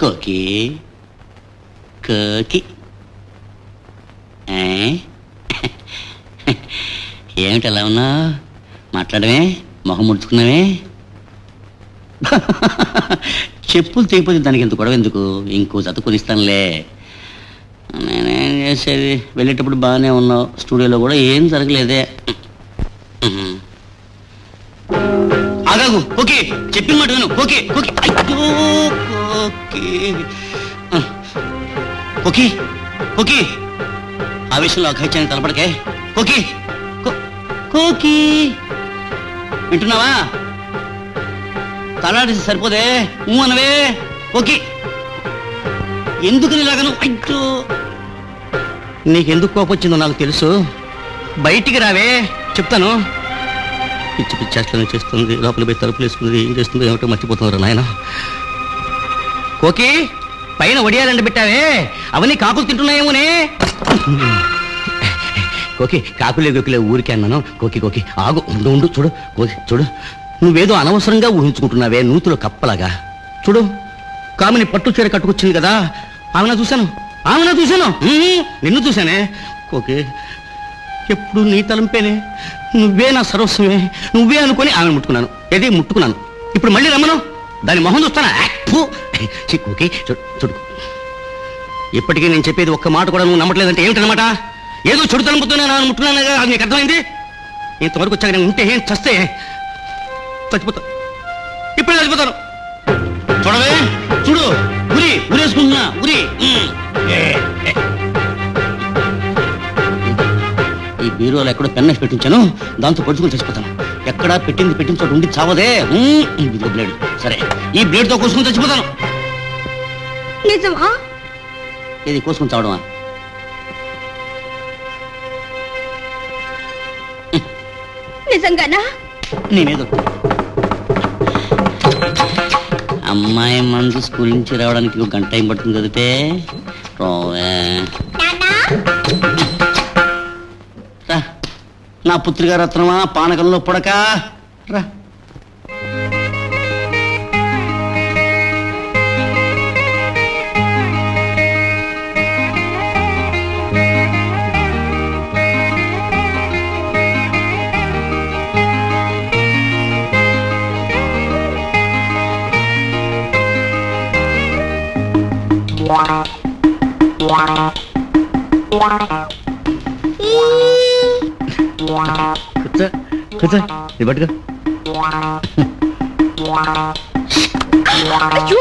కోకి కోకి eh? ఏమిటి అలా ఉన్నావు? మాట్లాడమే? మొహం ముడుచుకున్నావే? చెప్పులు తెగిపోతే దానికి ఇంత గొడవ ఎందుకు? ఇంకో జత కొనిస్తానులే నేనేం చేసేది? వెళ్ళేటప్పుడు బాగానే ఉన్నావు. స్టూడియోలో కూడా ఏం జరగలేదే. ఆగాగు. ఓకే. చెప్పిన మాట విను. ఓకే. ఓకే. అయ్యో. ఓకే. ఓకే. ఓకే. ఆ విషయంలో అఘాయిత్యాన్ని తలపడకే. ఓకే. కోకి. వింటున్నావా? తలాడిసి సరిపోదే. ఊ అనవే. ఓకే. ఎందుకు నీలాగను అయ్యో. నీకెందుకు కోపొచ్చిందో నాకు తెలుసు. బయటికి రావే. చెప్తాను. పిచ్చి పిచ్చి చేస్తుంది. లోపల పోయి తలుపులు వేసుకుంది ఏం చేస్తుందో ఏమిటో మర్చిపోతున్నారు నాయన. కోకి పైన వడియాలండి పెట్టావే. అవన్నీ కాకులు తింటున్నాయేమోనే. కోకి కాకులే గోకిలే ఊరికే అన్నాను. కోకి కోకి ఆగు ఉండు ఉండు చూడు కోకి చూడు. నువ్వేదో అనవసరంగా ఊహించుకుంటున్నావే నూతులో కప్పలాగా. చూడు కామిని పట్టు చీర కట్టుకొచ్చింది కదా ఆమెనా చూశాను. ఆమెనా చూశాను. నిన్ను చూశానే. కోకి ఎప్పుడు నీ తలంపేనే? నువ్వే నా సర్వస్వమే. నువ్వే అనుకొని ఆమె ముట్టుకున్నాను. ఏది ముట్టుకున్నాను. ఇప్పుడు మళ్ళీ రమ్మను. దాని మొహం చూస్తానా? ఫు! ఛీ, చూడు. ఇప్పటికీ నేను చెప్పేది ఒక్క మాట కూడా నువ్వు నమ్మట్లేదంటే ఏమిటనమాట ఏదో చెడు తలంపుతున్నాను ముట్టున్నాను? కదా, అది నీకు అర్థమైంది? ఇంతవరకు వచ్చాక నేను ఉంటే ఏం చస్తే? చచ్చిపోతా. ఇప్పుడే చచ్చిపోతాను. చూడవే చూడు. ఉరి ఉరేసుకుంటున్నా ఉరి. ఈ బీరువాలో ఎక్కడో పెన్న పెట్టించాను. దాంతో పడుచుకొని చచ్చిపోతాను. ఎక్కడా పెట్టింది పెట్టిన చోట ఉండి చావదే. ఉమ్, ఇదిగో బ్లేడ్. సరే ఈ బ్లేడ్తో కోసుకుని చచ్చిపోతాను. నిజమా? ఇది కోసుకుని చావడమా? నిజంగానా? నీ మీద. ఒట్టు. అమ్మాయి మనసు స్కూల్ నుంచి రావడానికి ఒక గంట టైం పడుతుంది కదితే నా పుత్రిక రత్నమా? పానకంలో పుడక. రా. కూర్చో కూర్చో ఇది పట్టుకో. అయ్యో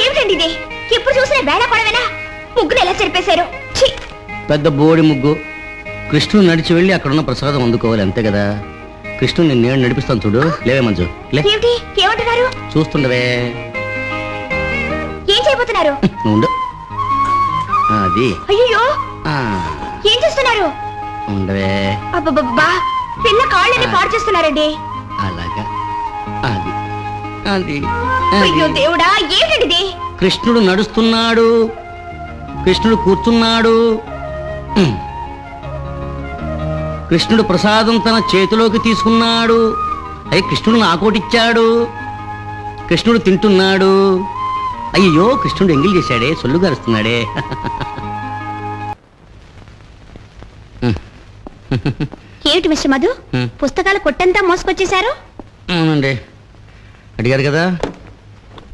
ఏమిటండి ఇది? ఎప్పుడు చూసినా వేళ పడవేనా? ముగ్గులు ఎలా చెరిపేశారు? ఛీ! పెద్ద బోడి ముగ్గు. కృష్ణుడు నడిచి వెళ్ళి అక్కడున్న ప్రసాదం అందుకోవాలి అంతే కదా? కృష్ణుని నేను నడిపిస్తాను చూడు. లేవే మంజు లే. ఏమిటి? ఏమంటున్నారు? చూస్తుండవే. ఏం చేయబోతున్నారు? నువ్వు ఉండు. అది. అయ్యో ఏం చేస్తున్నారు? ఉండవే. అబ్బబ్బబ్బా పిల్ల కాళ్ళని పాడు చేస్తున్నారండి. అలాగా. అది. అది. అయ్యో. దేవుడా ఏమిటండి ఇది కృష్ణుడు నడుస్తున్నాడు. కృష్ణుడు కూర్చున్నాడు. కృష్ణుడు ప్రసాదం తన చేతిలోకి తీసుకున్నాడు. అయ్యి కృష్ణుడు నాకోటిచ్చాడు. కృష్ణుడు తింటున్నాడు. అయ్యో కృష్ణుడు ఎంగిల్ చేశాడే సొల్లు గారుస్తున్నాడే ఏమిటి మిస్టర్ మధు. పుస్తకాల కొట్టంతా మోసుకొచ్చేశారు? అవునండి. అడిగారు కదా?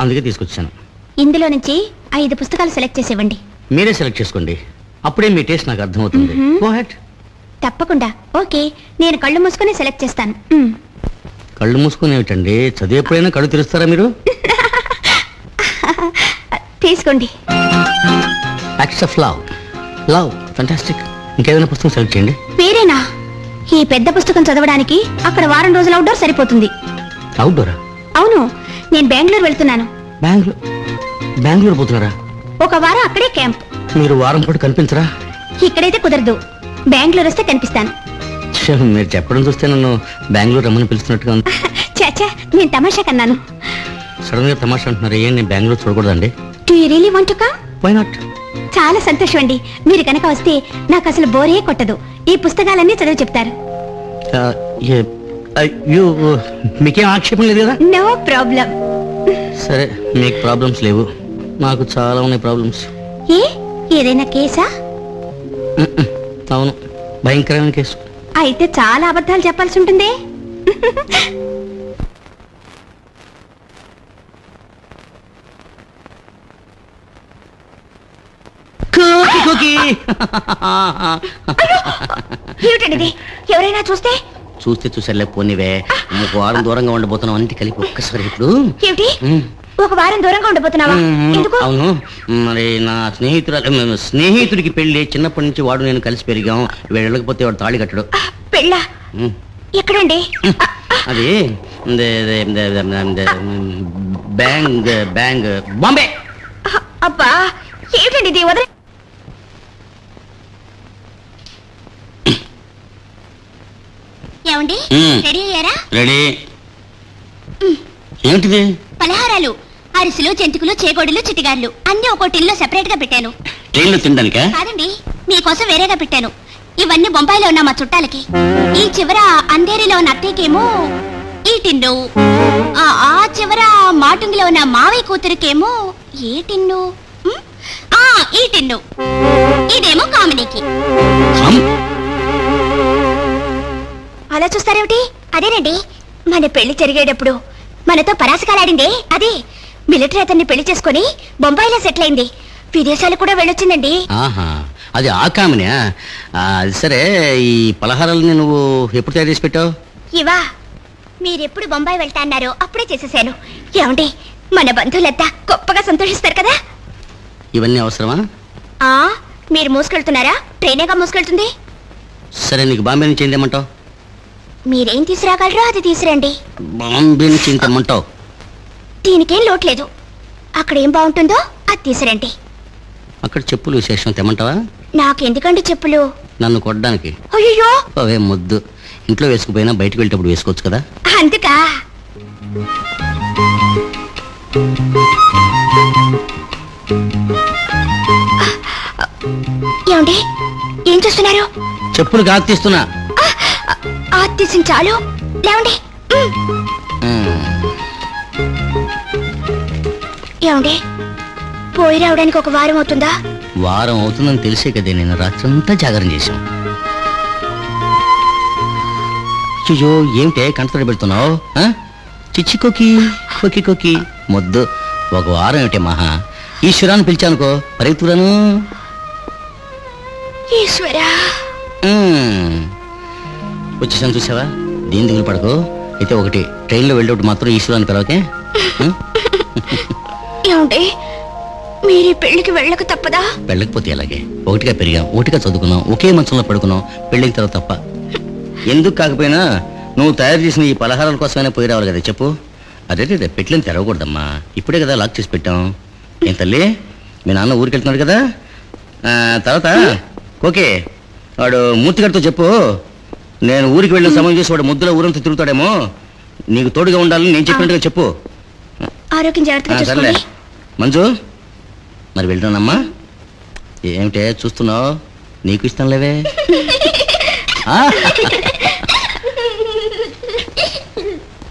అందుకే తీసుకొచ్చాను. ఇందులో నుంచి ఐదు పుస్తకాలు సెలెక్ట్ చేసేవ్వండి. మీరే సెలెక్ట్ చేసుకోండి. అప్పుడే మీ టేస్ట్ నాకు అర్థమవుతుంది. తప్పకుండా. ఓకే నేను కళ్ళు మూసుకొని సెలెక్ట్ చేస్తాను. కళ్ళు మూసుకుని ఏమిటండి చదివి ఎప్పుడైనా కళ్ళు తెరుస్తారా మీరు? తీసుకోండి. Acts of love love fantastic ఇంకేదైనా పుస్తకం సెలెక్ట్ చేయండి. పేరేనా ఈ పెద్ద పుస్తకం చదవడానికి అక్కడ వారం రోజులు అవుట్డోర్ సరిపోతుంది. అవుట్డోరా అవును నేను బెంగళూరు వెళ్తున్నాను. బెంగళూరు? బెంగళూరు పోతున్నారా? ఒక వారం అక్కడే క్యాంప్. మీరు వారం పాటు కనిపించరా? ఇక్కడైతే కుదరదు. బెంగళూరు వస్తే కనిపిస్తాను. మీరు చెప్పడం చూస్తే నన్ను బెంగళూరు రమ్మని పిలుస్తున్నట్టుగా ఉంది. చాచా నేను తమాషా కన్నాను. సడన్గా తమాషా అంటున్నారు. ఏం నేను Bengaluru చూడకూడదండి? Do you really want to come why not చాలా సంతోషం అండి మీరు కనుక వస్తే నాకు అసలు బోరే కొట్టదు. ఈ పుస్తకాలన్నీ చదివి చెప్తారు. యూ మీకేం ఆక్షేపం లేదు కదా? నో ప్రాబ్లం సరే మీకు ప్రాబ్లమ్స్ లేవు. నాకు చాలా ఉన్నాయి ప్రాబ్లమ్స్ ఏ? ఏదైనా కేసా? అవును. భయంకరమైన కేసు. అయితే చాలా అబద్ధాలు చెప్పాల్సి ఉంటుంది. ఏమిటండి ఇది? ఎవరైనా చూస్తే? చూస్తే చూసలే పోనివే. ఒక వారం దూరంగా ఉండబోతున్నాం అన్నిటి కలిపి ఒక్కసారి ఇప్పుడు. ఏమిటి? ఒక వారం దూరంగా ఉండబోతున్నావా? ఎందుకు? అవును. మరి నా స్నేహితురాలు స్నేహితుడికి పెళ్ళి చిన్నప్పటి నుంచి వాడు నేను కలిసి పెరిగాం. వెళ్ళకపోతే వాడు తాళి కట్టడు. పెళ్ళా? ఎక్కడండి? అది బ్యాంగ్ బ్యాంగ్ బాంబే. అబ్బా! ఏమిటండి ఇది? వదిలే. ఏమండి? ఉమ్. రెడీ అయ్యారా? రెడీ. ఏమిటిది? పలహారాలు అరిసెలు జంతికలు చేగోడలు చిటిగారులు అన్ని ఒక టిన్లో సెపరేట్గా పెట్టాను. ట్రైన్లో తినడానికా? కాదండి మీకోసం వేరేగా పెట్టాను. ఇవన్నీ బొంబాయిలో ఉన్న మా చుట్టాలకి. ఈ చివర అంధేరిలో ఉన్న అత్తయ్యకేమో ఈ టిన్ను. ఆ ఆ చివర మాటుంగిలో ఉన్న మావయ్య కూతురికేమో ఏ టిన్ను? ఉమ్, ఆ ఈ టిన్ను. ఇదేమో కామినీకి. కమ్. అలా చూస్తారేమిటి? అదేనండి. మన పెళ్ళి జరిగేటప్పుడు మనతో పరాసకాలాడిందే అదే మిలిటరీ అతన్ని పెళ్ళి చేసుకొని బొంబాయిలో సెటిల్ అయింది. విదేశాలు కూడా వెళ్ళొచ్చిందండి. ఆహా అది ఆ కామనే. అది సరే ఈ పలహారాలని నువ్వు ఎప్పుడు తయారు చేసి పెట్టావు? ఇవా మీరెప్పుడు బొంబాయి వెళ్తా అన్నారో అప్పుడే చేసేసాను. ఏమండి మన బంధువులంతా గొప్పగా సంతోషిస్తారు కదా? ఇవన్నీ అవసరమా? ఆ మీరు మూసుకెళ్తున్నారా? ట్రైనేగా మూసుకెళ్తుంది? సరే నీకు బాంబే నుంచి ఏం తెమ్మంటావు. మీరేం తీసుకురాగలరో అది తీసురండి బాంబే నుంచి తెమ్మంటావు దీనికేం లోట్లేదు అక్కడ ఏం బాగుంటుందో అది తీసురండి అక్కడ చెప్పులు విశేషం తెమ్మంటావా? నాకెందుకండి చెప్పులు? నన్ను కొట్టడానికి. అయ్యో అవే ముద్దు. ఇంట్లో వేసుకుపోయినా బయటకు వెళ్ళేటప్పుడు వేసుకోవచ్చు కదా? అందుకా? ఏమండి? ఏం చూస్తున్నారు? చెప్పులు కాదు తీస్తున్నా. ఆ తీసిన చాలు లేవండి. ఏమండి? పోయి రావడానికి ఒక వారం అవుతుందా? వారం అవుతుందని తెలిసే కదే నేను రాత్రంతా జాగరణ చేశాం. అయ్యో ఏమిటే కంటతడి పెడుతున్నావు? ఆ? చిచ్చి కొకి కొకి మొద్దు ఒక వారం ఏమిటే మహా? ఈశ్వరాన్ని పిలిచానుకో పరిగెత్తురాను. ఈశ్వరా. వచ్చేసాను చూసావా? దీని దిగులు పడకు. అయితే ఒకటి ట్రైన్లో వెళ్ళేటప్పుడు మాత్రం ఈశ్వరాన్ని పిలవకే. ఉం? ఏమండి మీరు పెళ్ళికి వెళ్ళక తప్పదా? వెళ్ళకపోతే ఎలాగే? ఒకటిగా పెరిగాం ఒకటిగా చదువుకున్నాం ఒకే మంచంలో పడుకున్నాం పెళ్ళిన తర్వాత తప్ప. ఎందుకు కాకపోయినా నువ్వు తయారు చేసిన ఈ పలహారాల కోసమైనా పోయి రావాలి కదా చెప్పు. అదే అదే పెట్లని తెరవకూడదమ్మా. ఇప్పుడే కదా లాక్ చేసి పెట్టాం. ఏం తల్లి? మీ నాన్న ఊరికి వెళ్తున్నాడు కదా? తర్వాత? ఓకే. వాడు మూర్తిగారితో చెప్పు. నేను ఊరికి వెళ్ళిన సమయం చేసి వాడు ముద్దులో ఊరంతా తిరుగుతాడేమో నీకు తోడుగా ఉండాలని నేను చెప్పినట్టుగా చెప్పు. ఆరోగ్యం జాగ్రత్తగా సర్లే. చూసుకోండి. మంజు మరి వెళ్తానమ్మా ఏమిటే చూస్తున్నావు? నీకు ఇష్టం లేవే?